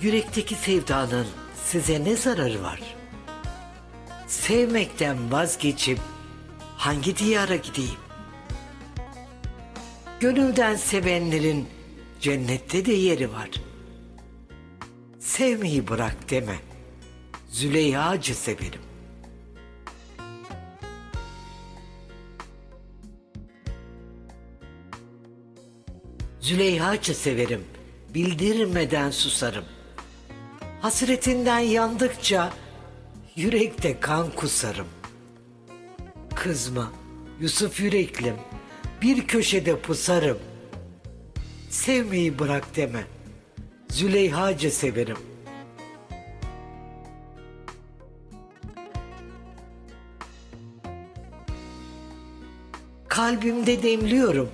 Yürekteki sevdanın size ne zararı var? Sevmekten vazgeçip hangi diyara gideyim? Gönülden sevenlerin cennette de yeri var. Sevmeyi bırak deme. Züleyha'cı severim. Züleyha'cı severim. Bildirmeden susarım. Hasretinden yandıkça yürekte kan kusarım. Kızma Yusuf yüreklim. Bir köşede pusarım. Sevmeyi bırak deme. Züleyha'cı severim. Kalbimde demliyorum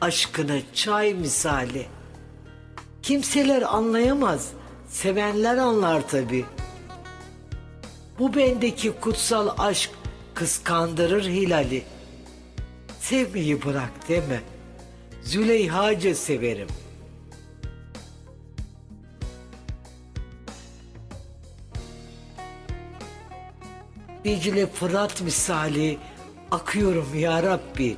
aşkını çay misali. Kimseler anlayamaz, sevenler anlar tabi. Bu bendeki kutsal aşk kıskandırır hilali. Sevmeyi bırak deme, Züleyha'cı severim. Dicle Fırat misali akıyorum ya Rabbi.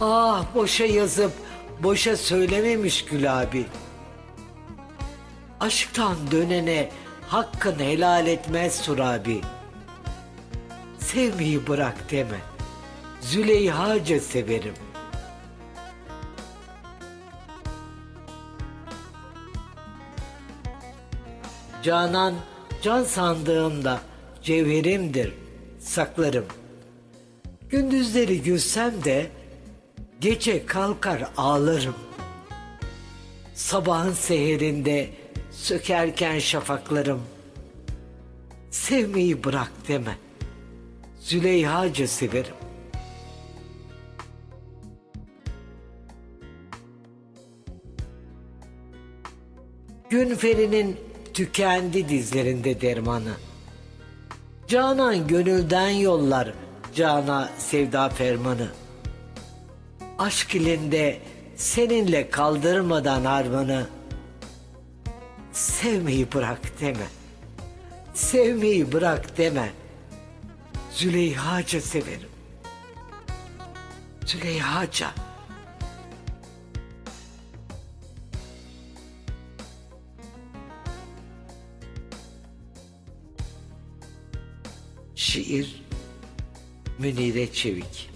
Ah boşa yazıp boşa söylememiş Gül abi. Aşktan dönene hakkını helal etmez Surabi. Sevmeyi bırak deme. Züleyha'ca severim. Canan can sandığımda cevherimdir, saklarım. Gündüzleri gülsem de gece kalkar ağlarım. Sabahın seherinde sökerken şafaklarım. Sevmeyi bırak deme. Züleyha'cı severim. Günferi'nin tükendi dizlerinde dermanı. Canan gönülden yollar cana sevda fermanı. Aşk ilinde seninle kaldırmadan harmanı. Sevmeyi bırak deme. Sevmeyi bırak deme. Züleyha'ca severim. Züleyha'ca. Şiir Münire Çevik